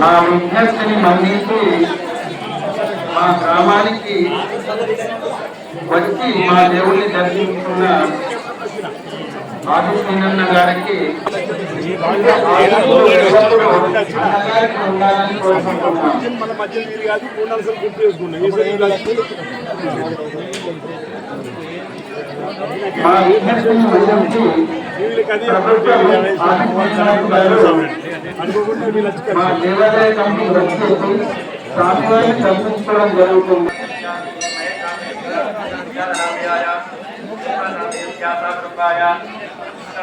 మా విజ్ఞప్తిని మన్నించి మా గ్రామానికి వచ్చి మా దేవుణ్ణి దర్శించుకున్న ఆదిత్యనన్న గారికి మన మధ్య మీరు కాదు మూడు నాలుగు సార్లు గుర్తు చేసుకున్నాం ఈసారి ఇలా మా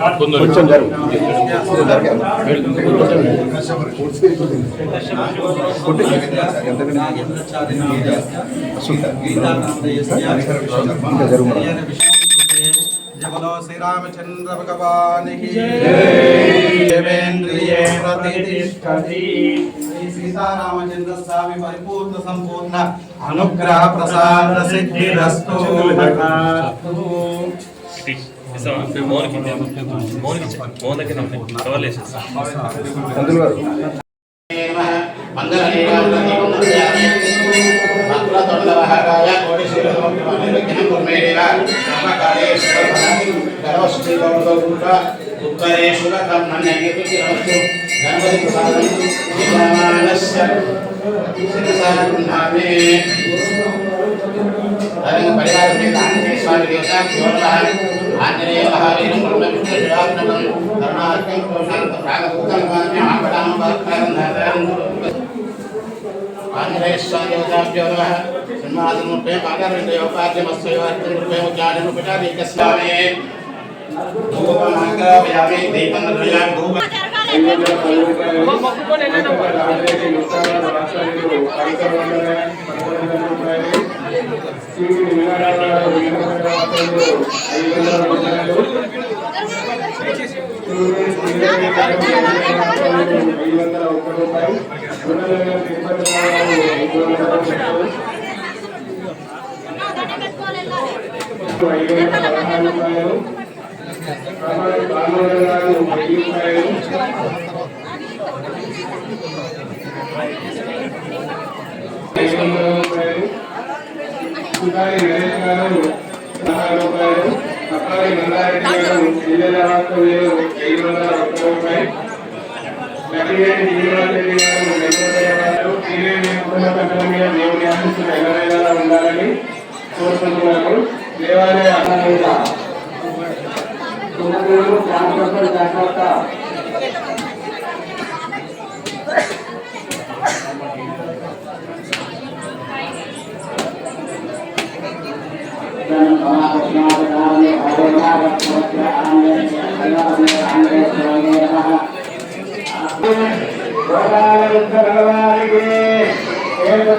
ప్రభుత్వం ఆదిత్యనన్న గారు అనుకోకుండా వీళ్ళు వచ్చి మా దేవాలయ కమిటీ వచ్చేసి స్వామివారిని దర్శించడం జరుగుతుంది ಕರವಸ್ತಿ ಗೌರವಗುಂಡ ಉತ್ತರೇಶ್ವರ ಕರ್ಮಣ್ಯ ಕೀರ್ತಿ ಗಣಪತಿ ಪ್ರಸಾದಮಾನಸ್ಯಾಮೇ ಅದನ್ನು ಪರಿಹಾರ ಆಂಜನೇಯ ಸ್ವಾಮಿ ದೇವಸ್ಥಾನ ಕೇವಲ ಆಂಜನೇಯ ಮಹಾವೀರಂ ಬ್ರಹ್ಮ ವಿಷ್ಣು ಶಿವಾತ್ಮಕಂ ಕರುಣಾತ್ಮಂ ಕೌಶಾಂತ ರಾಗಭೂತಂ ಕಾರಣ್ಯ ಆಕಟಾಮ ಭಾಸ್ಕರಂ ಧಾತಾರಂ ಆಂಜನೇಯ ಸ್ವಾಮಿ ದೇವತಾಭ್ಯೋ ನಮಃ ಸಿಂಹಾಸನ ರೂಪೇ ಮಾತಾರೂಪೇ ಉಪಾದ್ಯಮಸ್ತು ಯೋಗಾರ್ಥ ರೂಪೇ ಉಚ್ಚಾರಣ ರೂಪೇ ಏಕಸ್ವಾಮಿ ఐదు వందల పదహారు రూపాయలు. సుధారి నరేష్ గారు పదహారు రూపాయలు అప్పారి మందారెడ్డి గారు ఇళ్ళ వాస్తవ్యులు ఐదు వందల ఒక్క రూపాయి. లక్ష్మీరెడ్డి శ్రీనివాసరెడ్డి గారు నెల్లూరు వారు శ్రీదేవి కుటుంబ సభ్యుల మీద దేవుని ఆశిస్తున్న ఉండాలని కోరుకుంటున్నాము దేవాలయ చిన్నపేరు ప్రాంతంపల్లి తర్వాత భగవానికి ఏడు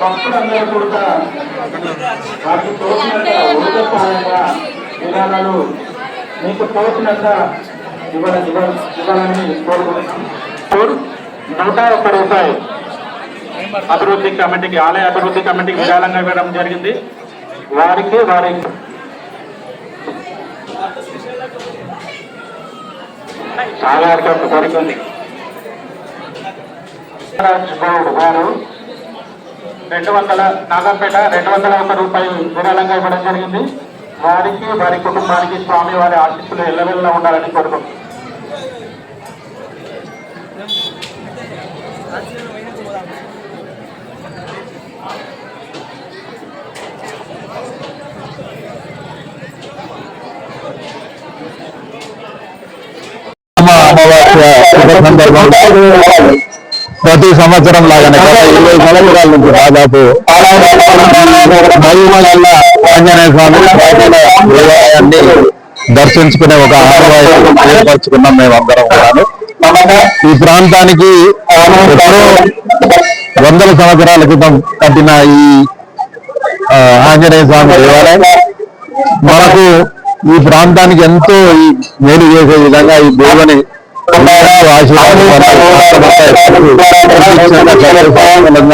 భక్తులందరూ కూడా వారికి తోచినంత ఉచిత సహాయంగా విరాళాలు మీకు తోచినంత ఇవ్వ ఇవ్వాలని కోరుకుంటున్నాం నూట ఒక్క రూపాయి అభివృద్ధి కమిటీకి ఆలయ అభివృద్ధి కమిటీకి విరాళంగా ఇవ్వడం జరిగింది. వారికి వారి చాలా వరకు ఉంది గౌడ్ గారు రెండు వందల నాగంపేట రెండు వందల ఒక్క రూపాయలు విరాళంగా ఇవ్వడం జరిగింది. వారికి వారి కుటుంబానికి స్వామి వారి ఆశీస్సులు ఎల్లవెల్లా ఉండాలని కోరుకుంటున్నాం. ప్రతి సంవత్సరం లాగానే. ఇరవై సంవత్సరాల నుంచి దాదాపు మహిమగల్ల ఆంజనేయ స్వామి దేవాలయాన్ని దర్శించుకునే ఒక ఆనవాయితీ ఏర్పరచుకున్నాం మేమందరం కూడాను. ఈ ప్రాంతానికి ఎప్పుడో వందల సంవత్సరాల క్రితం కట్టిన ఈ ఆంజనేయ స్వామి దేవాలయం. మనకు ఈ ప్రాంతానికి ఎంతో ఈ మేలు చేసే విధంగా ఈ దేవుని ఎంతో ఆశీర్వాదం పొందాలి.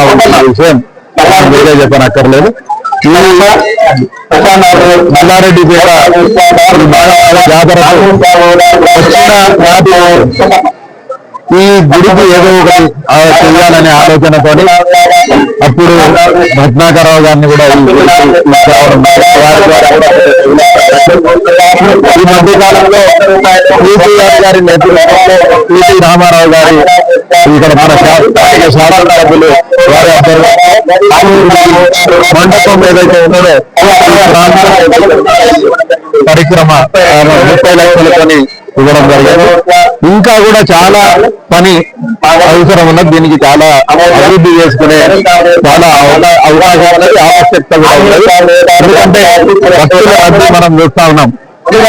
ఉంటున్న విషయం మనం చెప్పనక్కర్లేదు ఈ మల్లారెడ్డిపేట ఈ వచ్చిన ఈ గుడికి ఏదో ఒకటి ఆ, చెయ్యాలనే ఆలోచనతో అప్పుడు భట్నాకరావు గారిని కూడా ఈ మధ్య కాలంలో కేసీఆర్ గారి నేతృత్వంలో పిటి రామారావు గారి ఇక్కడ మన శా- సభ్యులు వారి ఆధ్వర్యంలో మండపం ఏదైతే ఉన్నదో ఈ పరిక్రమ ఆ, ముప్పై లక్షలతోని ఇవ్వడం జరిగింది. ఇంకా కూడా చాలా పని అవసరం ఉన్నది దీనికి చాలా అభివృద్ధి చేసుకునే చాలా అవ- అవకాశం ఆవశ్యకత కూడా ఉన్నది ఎందుకంటే మనం చూస్తా ఉన్నాం.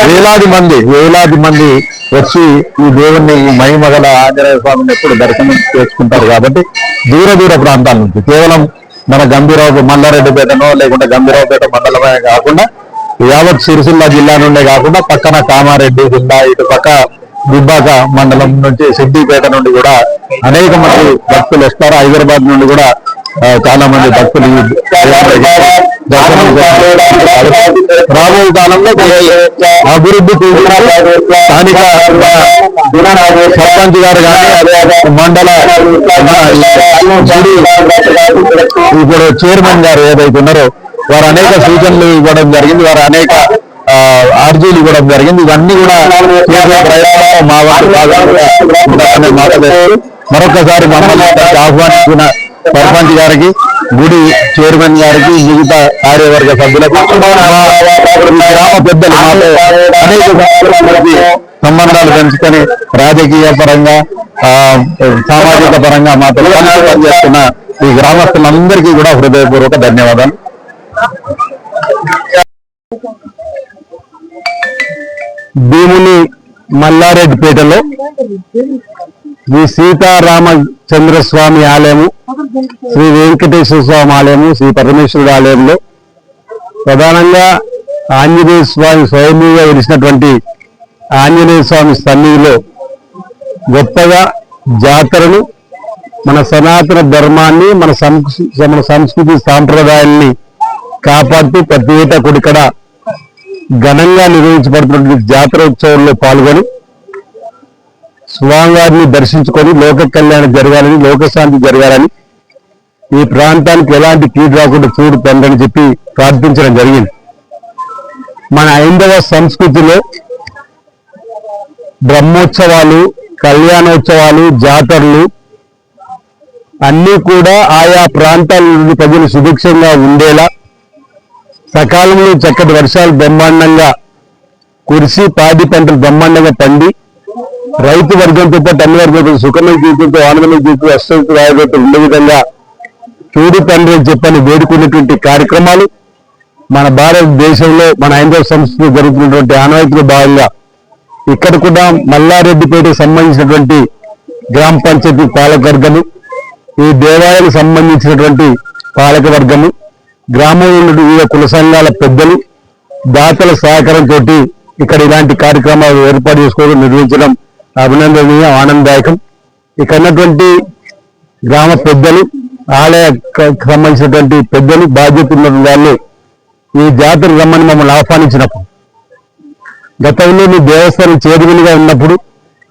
వేలాది మంది వేలాది మంది వచ్చి ఈ దేవుణ్ణి ఈ మహిమగల ఆంజనేయ స్వామిని ఎప్పుడు దర్శనం చేసుకుంటారు కాబట్టి దూర దూర ప్రాంతాల నుంచి కేవలం మన గంభీరావు మల్లారెడ్డిపేటనో లేకుంటే గంభీరావుపేట మండలమే కాకుండా యావత్ సిరిసిల్ల జిల్లా నుండే కాకుండా పక్కన కామారెడ్డి జిల్లా ఇటు పక్క దుబ్బాక మండలం నుంచి సిద్దిపేట నుండి కూడా అనేక మంది భక్తులు వస్తారు. హైదరాబాద్ నుండి కూడా చాలా మంది భక్తులు రాబోయే కాలంలో అభివృద్ధి స్థానిక సర్పంచ్ గారు కానీ మండల ఇప్పుడు చైర్మన్ గారు ఏదైతే ఉన్నారో వారు అనేక సూచనలు ఇవ్వడం జరిగింది. వారు అనేక ఆ, అర్జీలు ఇవ్వడం జరిగింది. ఇవన్నీ కూడా ప్రయత్నంలో మా వేస్తూ మరొకసారి మమ్మల్ని ఆహ్వానించిన సర్పంచ్ గారికి గుడి చైర్మన్ గారికి మిగతా కార్యవర్గ సభ్యులకు గ్రామ పెద్దలు అనేక సంబంధాలు పెంచుకొని రాజకీయ పరంగా ఆ, సామాజిక పరంగా మాతో పనిచేస్తున్న ఈ గ్రామస్తులందరికీ కూడా హృదయపూర్వక ధన్యవాదాలు. భీముని మల్లారెడ్డిపేటలో శ్రీ సీతారామచంద్ర స్వామి ఆలయము శ్రీ వెంకటేశ్వర స్వామి ఆలయము శ్రీ పరమేశ్వరుడు ఆలయంలో ప్రధానంగా ఆంజనేయ స్వామి స్వయంగా వెలిసినటువంటి ఆంజనేయ స్వామి సన్నిధిలో గొప్పగా జాతరను మన సనాతన ధర్మాన్ని మన సంస్కృ మన సంస్కృతి సాంప్రదాయాల్ని కాపాడుతూ ప్రతి ఏటా కూడా ఘనంగా నిర్వహించబడుతున్నటువంటి జాతర ఉత్సవంలో పాల్గొని స్వామివారిని దర్శించుకొని లోక కళ్యాణం జరగాలని లోకశాంతి జరగాలని ఈ ప్రాంతానికి ఎలాంటి కీడు రాకుండా చూడు తండ్రి అని చెప్పి ప్రార్థించడం జరిగింది. మన హైందవ సంస్కృతిలో బ్రహ్మోత్సవాలు కళ్యాణోత్సవాలు జాతరలు అన్నీ కూడా ఆయా ప్రాంతాల నుండి ప్రజలు సుభిక్షంగా ఉండేలా సకాలంలో చక్కటి వర్షాలు బ్రహ్మాండంగా కురిసి పాడి పంటలు బ్రహ్మాండంగా పండి రైతు వర్గంతో పాటు అన్ని వర్గంతో సుఖమైన జీవితంతో ఆనందమైన జీవితంతో అష్టంతో రాయడంతో ఉండే విధంగా చూడు తండ్రి అని చెప్పని వేడుకున్నటువంటి కార్యక్రమాలు మన భారతదేశంలో మన హైందవ సంస్కృతి జరుగుతున్నటువంటి ఆనవాయితీలో భాగంగా ఇక్కడ కూడా మల్లారెడ్డిపేటకు సంబంధించినటువంటి గ్రామ పంచాయతీ పాలకవర్గము ఈ దేవాలయానికి సంబంధించినటువంటి పాలకవర్గము గ్రామంలో ఉన్న వివిధ కుల సంఘాల పెద్దలు దాతల సహకారంతో ఇక్కడ ఇలాంటి కార్యక్రమాలు ఏర్పాటు చేసుకోవడం నిర్వహించడం అభినందనీయం ఆనందదాయకం. ఇక్కడ ఉన్నటువంటి గ్రామ పెద్దలు ఆలయ సంబంధించినటువంటి పెద్దలు బాధ్యత ఉన్న వాళ్ళు ఈ జాతర రమ్మని మమ్మల్ని ఆహ్వానించినప్పుడు గతంలో మీ దేవస్థానం చేరువులుగా ఉన్నప్పుడు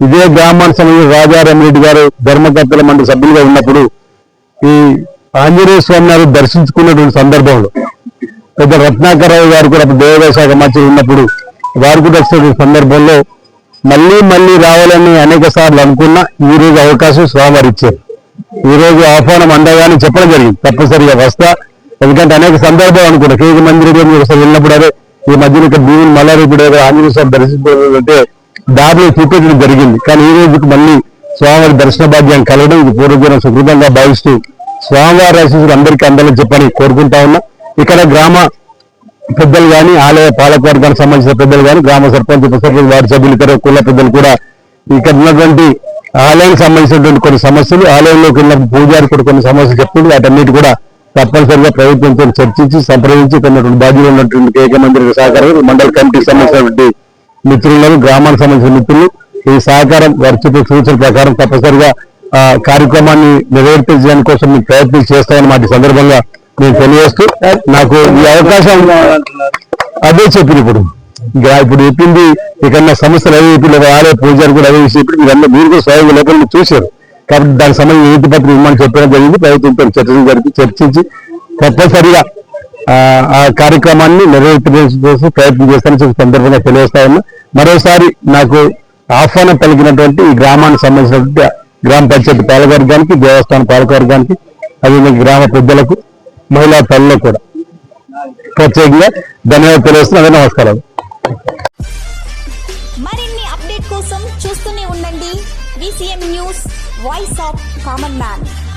ఇదే గ్రామానికి సంబంధించిన రాజారామరెడ్డి గారు ధర్మకర్తల మండలి సభ్యులుగా ఉన్నప్పుడు ఈ ఆంజనేయ స్వామి వారు దర్శించుకున్నటువంటి సందర్భంలో పెద్ద రత్నాకరరావు గారు కూడా దేవాదాయ శాఖ మంత్రి ఉన్నప్పుడు వారు కూడా వచ్చినటువంటి సందర్భంలో మళ్ళీ మళ్ళీ రావాలని అనేక సార్లు అనుకున్నా ఈ రోజు అవకాశం స్వామివారు ఇచ్చారు. ఈ రోజు ఆహ్వానం అందగానే చెప్పడం జరిగింది. తప్పనిసరిగా వస్తా. ఎందుకంటే అనేక సందర్భాలు అనుకుంటా. కేజీ మందిరం ఒకసారి వెళ్ళినప్పుడు అదే ఈ మధ్యన ఇక్కడ భీములు మల్లారెడ్డి గారు ఆంజనేయ స్వామి దర్శించుకోవాలంటే దారిలో చూపించడం జరిగింది. కానీ ఈ రోజుకి మళ్ళీ స్వామివారి దర్శన భాగ్యం కలగడం ఇది పూర్వజనం సుకృతంగా భావిస్తూ స్వామివారి ఆశీస్సులు అందరికీ అందాలని చెప్పని కోరుకుంటా ఉన్నా. ఇక్కడ గ్రామ పెద్దలు కానీ ఆలయ పాలకవర్గానికి సంబంధించిన పెద్దలు కానీ గ్రామ సర్పంచ్ ఉప సర్పంచ్ వార్డు సభ్యులు ఇతర కుల పెద్దలు కూడా ఇక్కడ ఉన్నటువంటి ఆలయానికి సంబంధించినటువంటి కొన్ని సమస్యలు ఆలయంలోకి వెళ్ళిన పూజారి కూడా కొన్ని సమస్యలు చెప్తుంది వాటన్నిటి కూడా తప్పనిసరిగా ప్రభుత్వంతో చర్చించి సంప్రదించి ఇక్కడ ఉన్నటువంటి బాధ్యులు ఉన్నటువంటి కేక మందిర సహకారం మండల కమిటీకి సంబంధించినటువంటి మిత్రులను గ్రామానికి సంబంధించిన మిత్రులు. ఈ సహకారం వారి చెప్పే సూచన ప్రకారం తప్పనిసరిగా ఆ కార్యక్రమాన్ని నెరవేర్పించడానికి కోసం మీకు ప్రయత్నం చేస్తామని మాట సందర్భంగా నేను తెలియజేస్తూ నాకు ఈ అవకాశం అదే చెప్పిన ఇప్పుడు. ఇంకా ఇప్పుడు చెప్పింది ఇక్కడ సమస్యలు అవి ఇప్పుడు ఆలయ పూజారి కూడా అవి చెప్పి ఇప్పుడు మీరు కూడా స్వయంగా లోపల చూశారు. కాబట్టి దానికి సంబంధించి నీతి పత్రం ఇవ్వమని చెప్పడం జరిగింది ప్రభుత్వంతో చర్చలు జరిపి చర్చించి తప్పనిసరిగా ఆ, కార్యక్రమాన్ని నెరవేర్చడం ప్రయత్నం చేస్తానని చెప్పి సందర్భంగా తెలియజేస్తా ఉన్నా. మరోసారి నాకు ఆహ్వానం పలికినటువంటి ఈ గ్రామానికి సంబంధించినటువంటి గ్రామ పంచాయతీ పాలకవర్గానికి దేవస్థాన పాలకవర్గానికి అదేవిధంగా గ్రామ పెద్దలకు మహిళా తల్లులకు కూడా ప్రత్యేకంగా ధన్యవాదాలు తెలియజేస్తున్నా. నమస్కారాలు. voice of common man.